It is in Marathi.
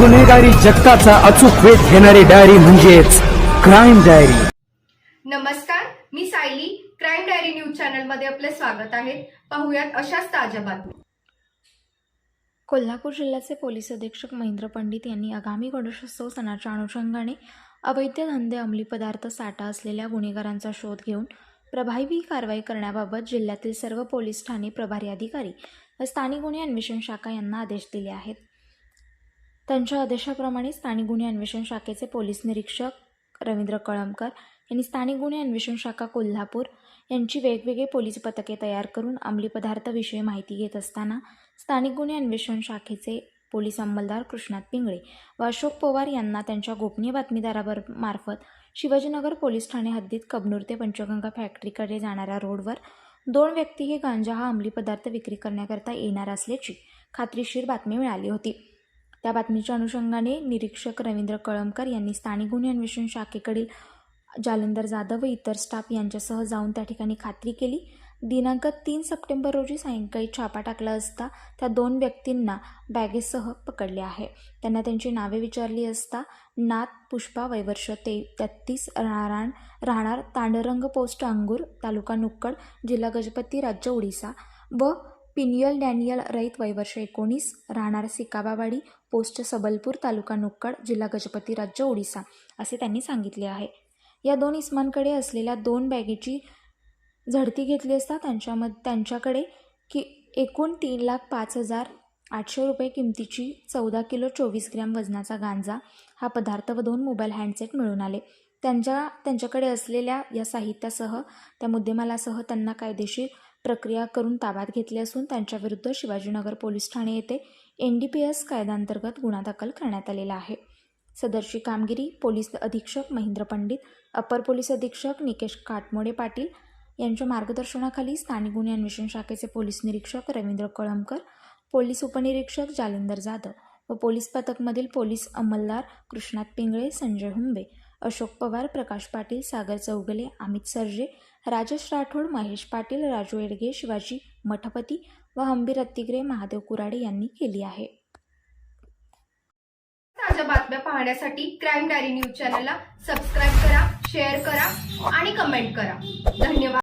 गुन्हेगारी जगताचा अचूक वेध घेणारी डायरी म्हणजेच क्राईम डायरी नमस्कार मी सायली. क्राईम डायरी न्यूज चॅनलमध्ये आपले स्वागत आहे. पाहुयात अशाच ताज्या बातम्या. कोल्हापूर जिल्ह्याचे पोलीस अधीक्षक महेंद्र पंडित यांनी आगामी गणेशोत्सव सणाच्या अनुषंगाने अवैध धंदे अंमली पदार्थ साठा असलेल्या गुन्हेगारांचा शोध घेऊन प्रभावी कारवाई करण्याबाबत जिल्ह्यातील सर्व पोलीस ठाणे प्रभारी अधिकारी व स्थानिक गुन्हे अन्वेषण शाखा यांना आदेश दिले आहेत. त्यांच्या आदेशाप्रमाणे स्थानिक गुन्हे अन्वेषण शाखेचे पोलीस निरीक्षक रवींद्र कळमकर यांनी स्थानिक गुन्हे अन्वेषण शाखा कोल्हापूर यांची वेगवेगळे पोलीस पथके तयार करून अंमली पदार्थाविषयी माहिती घेत असताना स्थानिक गुन्हे अन्वेषण शाखेचे पोलीस अंमलदार कृष्णात पिंगळे व अशोक पवार यांना त्यांच्या गोपनीय बातमीदाराबर मार्फत शिवाजीनगर पोलीस ठाणे हद्दीत कबनूर ते पंचगंगा फॅक्टरीकडे जाणाऱ्या रोडवर दोन व्यक्ती हे गांजा हा अंमली पदार्थ विक्री करण्याकरता येणार असल्याची खात्रीशीर बातमी मिळाली होती. त्या बातमीच्या अनुषंगाने निरीक्षक रवींद्र कळमकर यांनी स्थानिक गुन्हे अन्वेषण शाखेकडील जालिंदर जाधव व इतर स्टाफ यांच्यासह जाऊन त्या ठिकाणी खात्री केली. दिनांक तीन सप्टेंबर रोजी सायंकाळी छापा टाकला असता त्या दोन व्यक्तींना बॅगेसह पकडले आहे. त्यांना त्यांची नावे विचारली असता नाथ पुष्पा वैवर्ष ते तेहतीस राहणार राहणार तांडरंग पोस्ट अंगूर तालुका नुक्कड जिल्हा गजपती राज्य ओडिसा व पिनियल डॅनियल रईत वैवर्ष एकोणीस राहणार सिकाबावाडी पोस्ट सबलपूर तालुका नुक्कड जिल्हा गजपती राज्य ओडिसा असे त्यांनी सांगितले आहे. या दोन इस्मांकडे असलेल्या दोन बॅगेची झडती घेतली असता त्यांच्यामध्ये त्यांच्याकडे की एकूण तीन लाख पाच हजार आठशे रुपये किमतीची चौदा किलो चोवीस ग्रॅम वजनाचा गांजा हा पदार्थ व दोन मोबाईल हँडसेट मिळून आले. त्यांच्या त्यांच्याकडे असलेल्या या साहित्यासह त्या मुद्देमालासह त्यांना कायदेशीर प्रक्रिया करून ताब्यात घेतले असून त्यांच्याविरुद्ध शिवाजीनगर पोलीस ठाणे येथे एन डी पी एस कायद्यांतर्गत गुन्हा दाखल करण्यात आलेला आहे. सदरची कामगिरी पोलीस अधीक्षक महेंद्र पंडित अपर पोलीस अधीक्षक निकेश काटमोडे पाटील यांच्या मार्गदर्शनाखाली स्थानिक गुन्हे अन्वेषण शाखेचे पोलीस निरीक्षक रवींद्र कळमकर पोलीस उपनिरीक्षक जालिंदर जाधव व पोलीस पथकमधील पोलीस अंमलदार कृष्णात पिंगळे संजय हुंबे अशोक पवार प्रकाश पाटील सागर चौगले अमित सर्जे राजेश राठोड महेश पाटील राजू एडगे शिवाजी मठपती व हंबीर अत्तिग्रे महादेव कुराडे यांनी केली आहे. ताज्या बातम्या पाहण्यासाठी क्राईम डायरी न्यूज चॅनलला सबस्क्राईब करा शेअर करा आणि कमेंट करा. धन्यवाद.